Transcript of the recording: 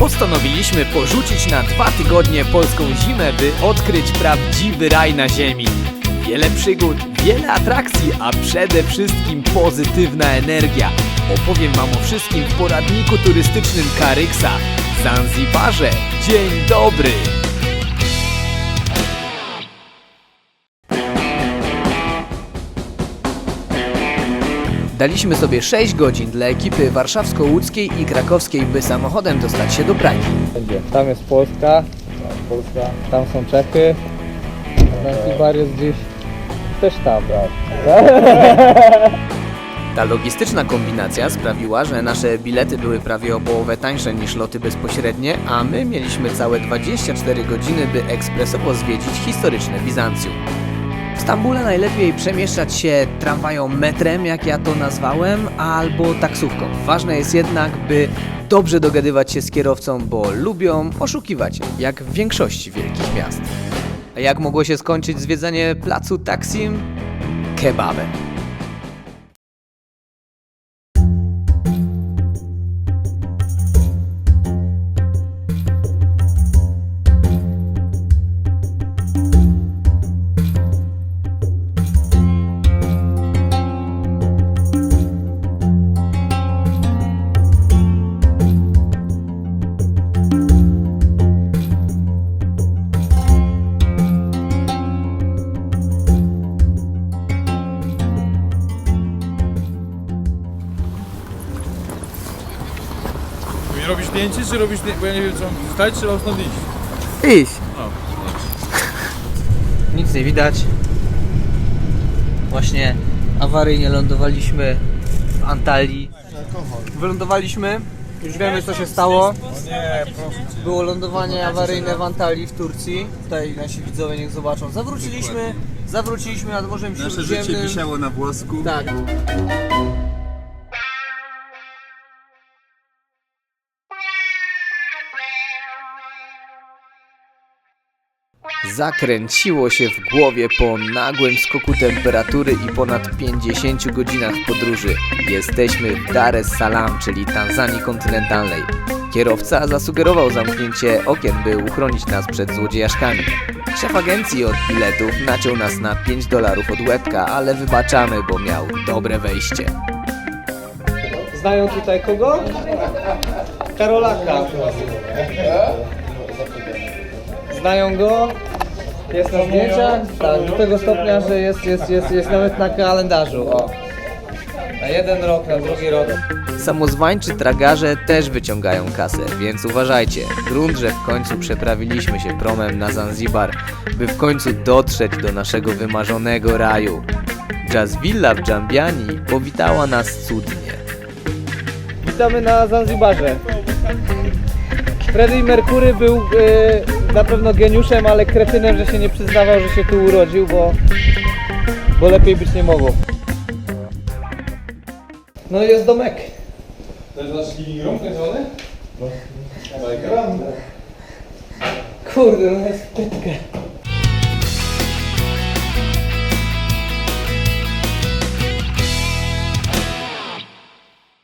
Postanowiliśmy porzucić na dwa tygodnie polską zimę, by odkryć prawdziwy raj na ziemi. Wiele przygód, wiele atrakcji, a przede wszystkim pozytywna energia. Opowiem Wam o wszystkim w poradniku turystycznym Karyksa. Zanzibarze, dzień dobry! Daliśmy sobie 6 godzin dla ekipy warszawsko-łódzkiej i krakowskiej, by samochodem dostać się do Pragi. Będzie. Tam jest Polska, tam, Polska. tam są Czechy, Zanzibar jest gdzieś też tam. Ta logistyczna kombinacja sprawiła, że nasze bilety były prawie o połowę tańsze niż loty bezpośrednie, a my mieliśmy całe 24 godziny, by ekspresowo zwiedzić historyczne Bizancjum. Stambule najlepiej przemieszczać się tramwają metrem, jak ja to nazwałem, albo taksówką. Ważne jest jednak, by dobrze dogadywać się z kierowcą, bo lubią oszukiwać, jak w większości wielkich miast. A jak mogło się skończyć zwiedzanie placu Taksim? Kebabem. Robisz zdjęcie, czy robisz zdjęcie? Bo ja nie wiem co mam stać, czy mam stąd iść. Iść! No. Nic nie widać. Właśnie awaryjnie lądowaliśmy w Antalii. Wylądowaliśmy, już wiemy co się stało. Było lądowanie awaryjne w Antalii w Turcji. Tutaj nasi widzowie niech zobaczą. Zawróciliśmy, zawróciliśmy nad Morzem Nasze Śródziemnym. życie wisiało na włosku. Tak. Zakręciło się w głowie po nagłym skoku temperatury i ponad 50 godzinach podróży. Jesteśmy w Dar es Salaam, czyli Tanzanii kontynentalnej. Kierowca zasugerował zamknięcie okien, by uchronić nas przed złodziejaszkami. Szef agencji od biletów naciął nas na 5 dolarów od łebka, ale wybaczamy, bo miał dobre wejście. Znają tutaj kogo? Karolaka. Znają go? Jest na zdjęciach? Tak, do tego stopnia, że jest, jest, jest, jest nawet na kalendarzu. O. Na jeden rok, na drugi rok. Samozwańczy tragarze też wyciągają kasę, więc uważajcie. Grunt, że w końcu przeprawiliśmy się promem na Zanzibar, by w końcu dotrzeć do naszego wymarzonego raju. Jazz Villa w Dżambiani powitała nas cudnie. Witamy na Zanzibarze. Freddie Mercury był e, na pewno geniuszem, ale kretynem, że się nie przyznawał, że się tu urodził, bo, bo lepiej być nie mogło. No i jest domek. To jest nasz living room kończony? Kurde, no jest pytka.